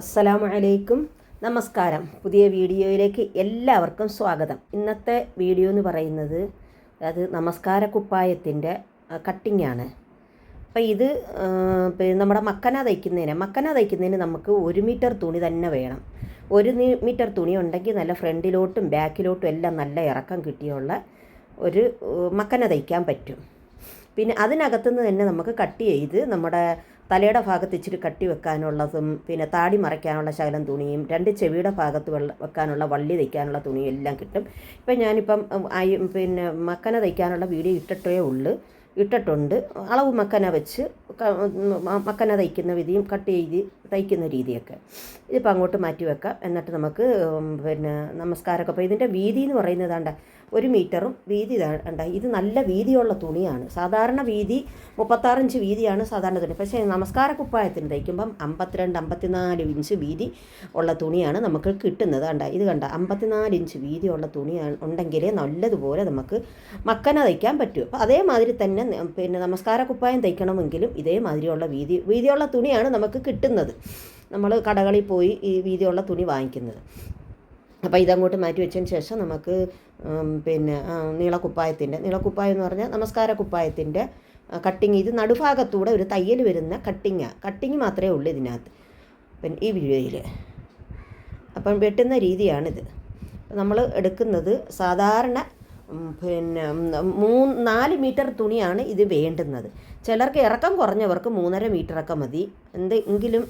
അസ്സലാമു അലൈക്കും നമസ്കാരം. പുതിയ വീഡിയോയിലേക്ക് എല്ലാവർക്കും സ്വാഗതം. ഇന്നത്തെ വീഡിയോ എന്ന് പറയുന്നത് അത് നമസ്കാര കുപ്പായത്തിന്റെ കട്ടിംഗ് ആണ്. അപ്പോൾ ഇത് നമ്മുടെ മക്കന തയ്ക്കുന്നതിന് മക്കന തയ്ക്കുന്നതിന് നമുക്ക് ഒരു മീറ്റർ തുണി തന്നെ വേണം. ഒരു മീറ്റർ തുണി ഉണ്ടെങ്കിൽ നല്ല ഫ്രണ്ടിലോട്ടും ബാക്കിലോട്ടും എല്ലാം നല്ല ഇറക്കം കിട്ടിയുള്ള ഒരു മക്കന തയ്ക്കാൻ പറ്റും. പിന്നെ അതിനകത്തുനിന്ന് തന്നെ നമുക്ക് കട്ട് ചെയ്ത് നമ്മുടെ തലയുടെ ഭാഗത്ത് ഇച്ചിരി കട്ടി വെക്കാനുള്ളതും പിന്നെ താടി മറയ്ക്കാനുള്ള ശകലം തുണിയും രണ്ട് ചെവിയുടെ ഭാഗത്ത് വെക്കാനുള്ള വള്ളി തയ്ക്കാനുള്ള തുണിയും എല്ലാം കിട്ടും. ഇപ്പം ഞാനിപ്പം പിന്നെ മക്കന തയ്ക്കാനുള്ള വീഡിയോ ഇട്ടിട്ടേ ഉള്ളൂ. ഇട്ടിട്ടുണ്ട്. അളവ് മക്കന വെച്ച് മക്കന തയ്ക്കുന്ന വിധിയും കട്ട് ചെയ്ത് തയ്ക്കുന്ന രീതിയൊക്കെ. ഇതിപ്പോൾ അങ്ങോട്ട് മാറ്റി വെക്കാം. എന്നിട്ട് നമുക്ക് പിന്നെ നമസ്കാരമൊക്കെ അപ്പോൾ ഇതിന്റെ വീതി എന്ന് പറയുന്നത് ആണ്ട ഒരു മീറ്ററും വീതി ഉണ്ട് ഇത് നല്ല വീതിയുള്ള തുണിയാണ്. സാധാരണ വീതി മുപ്പത്താറിഞ്ച് വീതിയാണ് സാധാരണ തുണി. പക്ഷേ നമസ്കാര കുപ്പായത്തിന് തയ്ക്കുമ്പം അമ്പത്തിരണ്ട് അമ്പത്തിനാല് ഇഞ്ച് വീതി ഉള്ള തുണിയാണ് നമുക്ക് കിട്ടുന്നത്. കണ്ട ഇത് കണ്ട അമ്പത്തിനാല് ഇഞ്ച് വീതിയുള്ള തുണിയാണ് ഉണ്ടെങ്കിലേ നല്ലതുപോലെ നമുക്ക് മക്കന തയ്ക്കാൻ പറ്റൂ. അപ്പോൾ അതേമാതിരി തന്നെ ന- പിന്നെ നമസ്കാര കുപ്പായം തയ്ക്കണമെങ്കിലും ഇതേമാതിരിയുള്ള വീതി വീതിയുള്ള തുണിയാണ് നമുക്ക് കിട്ടുന്നത്. നമ്മൾ കടകളിൽ പോയി ഈ വീതിയുള്ള തുണി വാങ്ങിക്കുന്നത്. അപ്പോൾ ഇതങ്ങോട്ട് മാറ്റി വെച്ചതിന് ശേഷം നമുക്ക് പിന്നെ നീളക്കുപ്പായത്തിന്റെ നീളക്കുപ്പായം എന്ന് പറഞ്ഞാൽ നമസ്കാര കുപ്പായത്തിന്റെ കട്ടിങ് ഇത് നടുഭാഗത്തൂടെ ഒരു തയ്യൽ വരുന്ന കട്ടിങ്ങാണ് കട്ടിങ് മാത്രമേ ഉള്ളൂ ഇതിനകത്ത്. പിന്നെ ഈ വീഡിയോയിൽ അപ്പം വെട്ടുന്ന രീതിയാണിത്. നമ്മൾ എടുക്കുന്നത് സാധാരണ പിന്നെ മൂന്ന് നാല് മീറ്റർ തുണിയാണ് ഇത് വേണ്ടുന്നത്. ചിലർക്ക് ഇറക്കം കുറഞ്ഞവർക്ക് മൂന്നര മീറ്ററൊക്കെ മതി. എന്തെങ്കിലും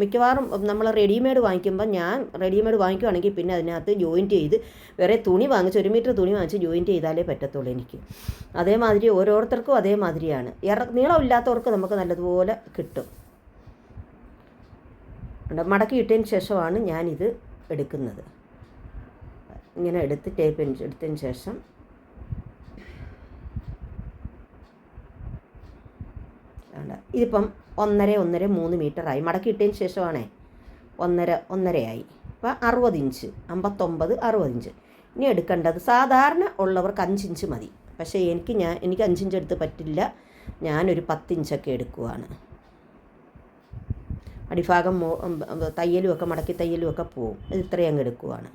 മിക്കവാറും നമ്മൾ റെഡിമെയ്ഡ് വാങ്ങിക്കുമ്പോൾ ഞാൻ റെഡിമെയ്ഡ് വാങ്ങിക്കുവാണെങ്കിൽ പിന്നെ അതിനകത്ത് ജോയിന്റ് ചെയ്ത് വേറെ തുണി വാങ്ങിച്ച് ഒരു മീറ്റർ തുണി വാങ്ങിച്ച് ജോയിന്റ് ചെയ്താലേ പറ്റത്തുള്ളൂ എനിക്ക്. അതേമാതിരി ഓരോരുത്തർക്കും അതേമാതിരിയാണ്. ഇറ നീളമില്ലാത്തവർക്ക് നമുക്ക് നല്ലതുപോലെ കിട്ടും. മടക്കി ഇട്ടതിന് ശേഷമാണ് ഞാനിത് എടുക്കുന്നത്. ഇങ്ങനെ എടുത്ത് ടേപ്പ് എടുത്തതിന് ശേഷം വേണ്ട ഇതിപ്പം ഒന്നര ഒന്നര മൂന്ന് മീറ്ററായി മടക്കി ഇട്ടതിന് ശേഷമാണേ ഒന്നര ഒന്നരയായി. അപ്പം അറുപത് ഇഞ്ച് അമ്പത്തൊമ്പത് അറുപത് ഇഞ്ച് ഇനി എടുക്കേണ്ടത് സാധാരണ ഉള്ളവർക്ക് അഞ്ചിഞ്ച് മതി. പക്ഷേ എനിക്ക് ഞാൻ എനിക്ക് അഞ്ചിഞ്ച് എടുത്ത് പറ്റില്ല. ഞാനൊരു പത്തിഞ്ചൊക്കെ എടുക്കുവാണ്. അടിഭാഗം തയ്യലുമൊക്കെ മടക്കി തയ്യലും ഒക്കെ പോവും. ഇത് ഇത്രയും അങ്ങ് എടുക്കുവാണ്.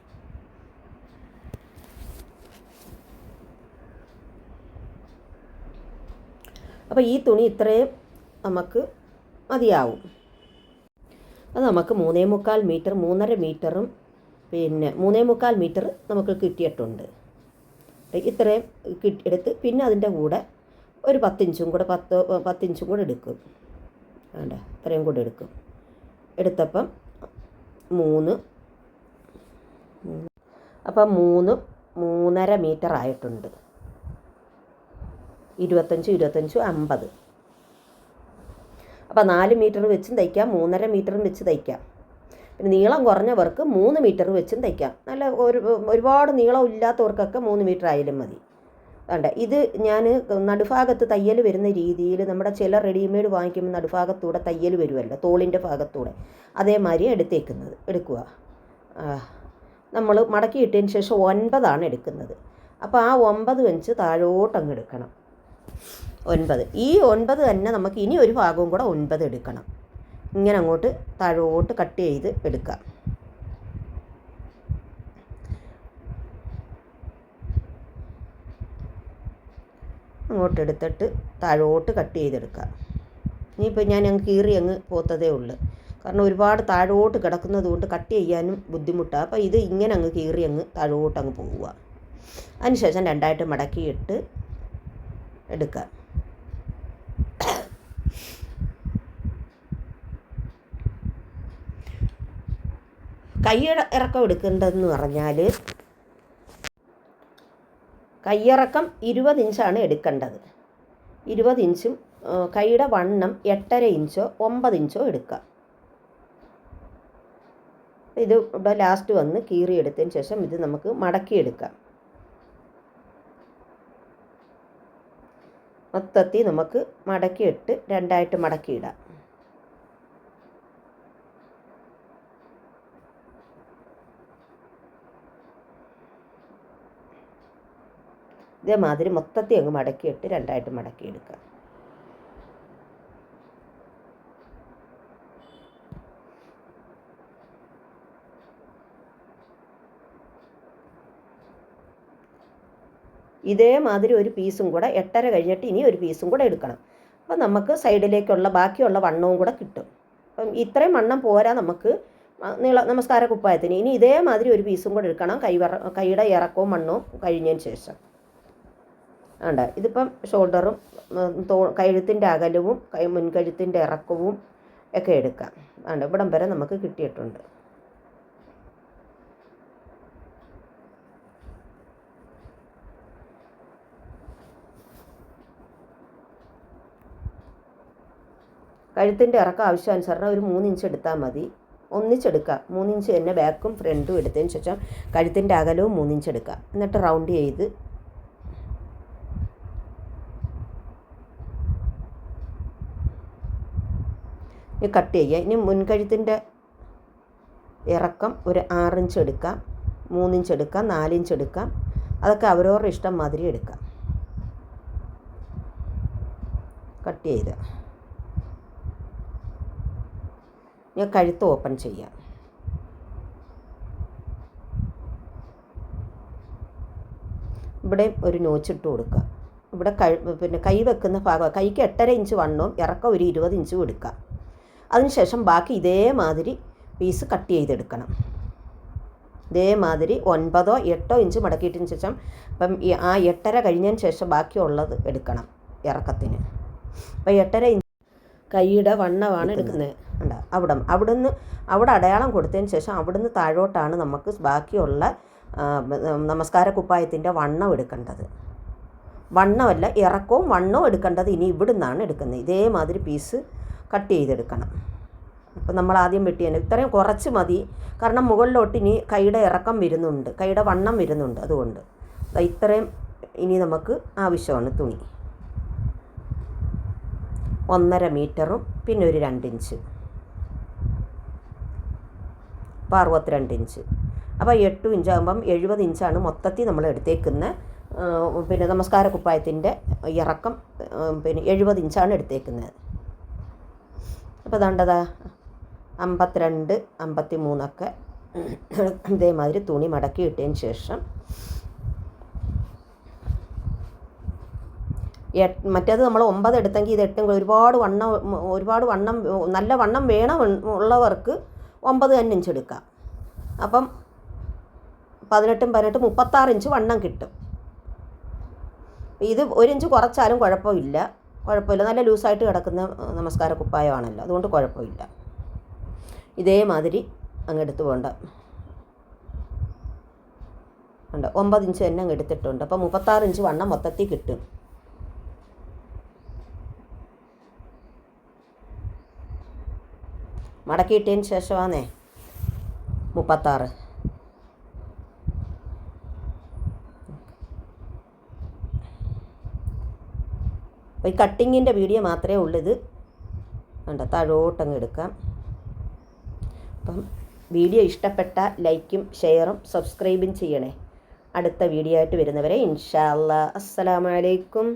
അപ്പോൾ ഈ തുണി ഇത്രയും നമുക്ക് മതിയാവും. അത് നമുക്ക് മൂന്നേ മുക്കാൽ മീറ്റർ മൂന്നര മീറ്ററും പിന്നെ മൂന്നേ മുക്കാൽ മീറ്റർ നമുക്ക് കിട്ടിയിട്ടുണ്ട്. ഇത്രയും കിട്ടി എടുത്ത് പിന്നെ അതിന്റെ കൂടെ ഒരു പത്തിഞ്ചും കൂടെ പത്ത് പത്തിഞ്ചും കൂടെ എടുക്കും. വേണ്ട ഇത്രയും കൂടെ എടുക്കും. എടുത്തപ്പം മൂന്ന് അപ്പം മൂന്ന് മൂന്നര മീറ്റർ ആയിട്ടുണ്ട് ഇരുപത്തഞ്ച് ഇരുപത്തഞ്ച് അമ്പത്. അപ്പോൾ നാല് മീറ്റർ വെച്ചും തയ്ക്കാം മൂന്നര മീറ്ററും വെച്ച് തയ്ക്കാം. പിന്നെ നീളം കുറഞ്ഞവർക്ക് മൂന്ന് മീറ്റർ വെച്ചും തയ്ക്കാം. നല്ല ഒരു ഒരുപാട് നീളം ഇല്ലാത്തവർക്കൊക്കെ മൂന്ന് മീറ്റർ ആയാലും മതി. വേണ്ട ഇത് ഞാൻ നടുഭാഗത്ത് തയ്യൽ വരുന്ന രീതിയിൽ നമ്മുടെ ചില റെഡിമെയ്ഡ് വാങ്ങിക്കുമ്പോൾ നടുഭാഗത്തൂടെ തയ്യൽ വരുമല്ലോ തോളിന്റെ ഭാഗത്തൂടെ. അതേമാതിരി എടുത്തേക്കുന്നത് എടുക്കുക. നമ്മൾ മടക്കി ഇട്ടതിന് ശേഷം ഒൻപതാണ് എടുക്കുന്നത്. അപ്പോൾ ആ ഒമ്പത് വെഞ്ച് താഴോട്ടങ്ങ് എടുക്കണം. ഒൻപത്. ഈ ഒൻപത് തന്നെ നമുക്ക് ഇനി ഒരു ഭാഗവും കൂടെ ഒൻപത് എടുക്കണം. ഇങ്ങനെ അങ്ങോട്ട് താഴോട്ട് കട്ട് ചെയ്ത് എടുക്കുക. അങ്ങോട്ട് എടുത്തിട്ട് താഴോട്ട് കട്ട് ചെയ്തെടുക്കുക ഇനിയിപ്പോൾ ഞാൻ അങ്ങ് കീറി അങ്ങ് പോത്തതേ ഉള്ളൂ. കാരണം ഒരുപാട് താഴോട്ട് കിടക്കുന്നത് കൊണ്ട് കട്ട് ചെയ്യാനും ബുദ്ധിമുട്ടാണ് അപ്പോൾ ഇത് ഇങ്ങനെ അങ്ങ് കീറി അങ്ങ് താഴോട്ട് അങ്ങ് പോവുക. അതിനുശേഷം രണ്ടായിട്ട് മടക്കിയിട്ട് എടുക്കുക. കൈയുടെ ഇറക്കം എടുക്കേണ്ടതെന്ന് പറഞ്ഞാൽ കയ്യിറക്കം ഇരുപത് ഇഞ്ചാണ് എടുക്കേണ്ടത്. ഇരുപത് ഇഞ്ചും കൈയുടെ വണ്ണം എട്ടര ഇഞ്ചോ ഒമ്പത് ഇഞ്ചോ എടുക്കുക ഇത് ഇവിടെ ലാസ്റ്റ് വന്ന് കീറി എടുത്തതിന് ശേഷം ഇത് നമുക്ക് മടക്കിയെടുക്കാം. മൊത്തത്തിൽ നമുക്ക് മടക്കിയിട്ട് രണ്ടായിട്ട് മടക്കിയിടാം. ഇതേമാതിരി മൊത്തത്തിൽ അങ്ങ് മടക്കിയിട്ട് രണ്ടായിട്ട് മടക്കിയെടുക്കുക. ഇതേമാതിരി ഒരു പീസും കൂടെ എട്ടര കഴിഞ്ഞിട്ട് ഇനി ഒരു പീസും കൂടെ എടുക്കണം. അപ്പോൾ നമുക്ക് സൈഡിലേക്കുള്ള ബാക്കിയുള്ള വണ്ണവും കൂടെ കിട്ടും. അപ്പം ഇത്രയും വണ്ണം പോരാ നമുക്ക്. നീള നമസ്കാര കുപ്പായത്തിന്. ഇനി ഇതേമാതിരി ഒരു പീസും കൂടെ എടുക്കണം. കൈവറ കൈയുടെ ഇറക്കവും മണ്ണും കഴിഞ്ഞതിന് ശേഷം. ഉണ്ട് ഇതിപ്പം ഷോൾഡറും തോ കഴുത്തിന്റെ അകലവും കൈ മുൻകഴുത്തിന്റെ ഇറക്കവും ഒക്കെ എടുക്കാം. ഉണ്ട് ഇവിടം വരെ നമുക്ക് കിട്ടിയിട്ടുണ്ട്. കഴുത്തിന്റെ ഇറക്കം ആവശ്യാനുസരണം ഒരു മൂന്ന് ഇഞ്ച് എടുത്താൽ മതി ഒന്നിച്ചെടുക്കുക മൂന്നിഞ്ച് തന്നെ ബാക്കും ഫ്രണ്ടും എടുത്തതിന് ശേഷം കഴുത്തിന്റെ അകലവും മൂന്നിഞ്ച് എടുക്കുക എന്നിട്ട് റൗണ്ട് ചെയ്ത് ഇനി കട്ട് ചെയ്യുക. ഇനി മുൻകഴുത്തിന്റെ ഇറക്കം ഒരു ആറിഞ്ച് എടുക്കാം. മൂന്നിഞ്ച് എടുക്കാം. നാലിഞ്ച് എടുക്കാം. അതൊക്കെ അവരവരുടെ ഇഷ്ടം മാതിരി എടുക്കാം. കട്ട് ചെയ്ത് ഇനി കഴുത്ത് ഓപ്പൺ ചെയ്യാം. ഇവിടെ ഒരു നോച്ചിട്ട് കൊടുക്കുക. ഇവിടെ കഴി പിന്നെ കൈ വെക്കുന്ന ഭാഗം കൈക്ക് എട്ടര ഇഞ്ച് വണ്ണവും ഇറക്കം ഒരു ഇരുപത് ഇഞ്ചും എടുക്കുക അതിനുശേഷം ബാക്കി ഇതേമാതിരി പീസ് കട്ട് ചെയ്തെടുക്കണം. ഇതേമാതിരി ഒൻപതോ എട്ടോ ഇഞ്ച് മടക്കിയിട്ടതിന് ശേഷം ഇപ്പം ആ എട്ടര കഴിഞ്ഞതിന് ശേഷം ബാക്കിയുള്ളത് എടുക്കണം ഇറക്കത്തിന്. അപ്പം എട്ടര ഇഞ്ച് കൈയുടെ വണ്ണമാണ് എടുക്കുന്നത്. ഉണ്ട് അവിടെ. അവിടുന്ന് അവിടെ അടയാളം കൊടുത്തതിന് ശേഷം അവിടുന്ന് താഴോട്ടാണ് നമുക്ക് ബാക്കിയുള്ള നമസ്കാര കുപ്പായത്തിന്റെ വണ്ണം എടുക്കേണ്ടത്. വണ്ണമല്ല ഇറക്കവും വണ്ണവും എടുക്കേണ്ടത് ഇനി ഇവിടുന്നാണ് എടുക്കുന്നത്. ഇതേമാതിരി പീസ് കട്ട് ചെയ്തെടുക്കണം. അപ്പോൾ നമ്മൾ ആദ്യം വെട്ടി തന്നെ. ഇത്രയും കുറച്ച് മതി. കാരണം മുകളിലോട്ട് ഇനി കൈയുടെ ഇറക്കം വരുന്നുണ്ട്. കൈയുടെ വണ്ണം വരുന്നുണ്ട് അതുകൊണ്ട്. ഇത്രയും ഇനി നമുക്ക് ആവശ്യമാണ് തുണി. ഒന്നര മീറ്ററും പിന്നെ ഒരു രണ്ടിഞ്ച് അപ്പോൾ അറുപത്തിരണ്ട് ഇഞ്ച്. അപ്പോൾ എട്ട് ഇഞ്ചാകുമ്പം എഴുപത് ഇഞ്ചാണ് മൊത്തത്തിൽ നമ്മൾ എടുത്തേക്കുന്ന പിന്നെ നമസ്കാര കുപ്പായത്തിന്റെ ഇറക്കം പിന്നെ എഴുപത് ഇഞ്ചാണ് എടുത്തേക്കുന്നത്. അപ്പോൾ ദണ്ടതാ അമ്പത്തിരണ്ട് അമ്പത്തി മൂന്നൊക്കെ ഇതേമാതിരി തുണി മടക്കി ഇട്ടതിന് ശേഷം മറ്റേത് നമ്മൾ ഒമ്പത് എടുത്തെങ്കിൽ ഇത് എട്ടും ഒരുപാട് വണ്ണം ഒരുപാട് വണ്ണം നല്ല വണ്ണം വേണം ഉള്ളവർക്ക് ഒമ്പത് തന്നെ ഇഞ്ച് എടുക്കാം അപ്പം പതിനെട്ടും പതിനെട്ട് മുപ്പത്താറ് ഇഞ്ച് വണ്ണം കിട്ടും. ഇത് ഒരു ഇഞ്ച് കുറച്ചാലും കുഴപ്പമില്ല. കുഴപ്പമില്ല. നല്ല ലൂസായിട്ട് കിടക്കുന്ന നമസ്കാര കുപ്പായമാണല്ലോ. അതുകൊണ്ട് കുഴപ്പമില്ല. ഇതേമാതിരി അങ്ങ് എടുത്തു പോകണ്ട. ഉണ്ട് ഒമ്പത് ഇഞ്ച് തന്നെ അങ്ങ് എടുത്തിട്ടുണ്ട്. അപ്പോൾ മുപ്പത്താറ് ഇഞ്ച് വണ്ണം മൊത്തത്തിൽ കിട്ടും. മടക്കിയിട്ടതിന് ശേഷമാണേ മുപ്പത്താറ്. ഈ കട്ടിങ്ങിന്റെ വീഡിയോ മാത്രമേ ഉള്ളൂ ഇത്. വേണ്ട താഴോട്ടങ്ങ് എടുക്കാം. അപ്പം വീഡിയോ ഇഷ്ടപ്പെട്ട ലൈക്കും ഷെയറും സബ്സ്ക്രൈബും ചെയ്യണേ. അടുത്ത വീഡിയോ ആയിട്ട് വരുന്നവരെ ഇൻഷാല്ല അസ്സലാമലൈക്കും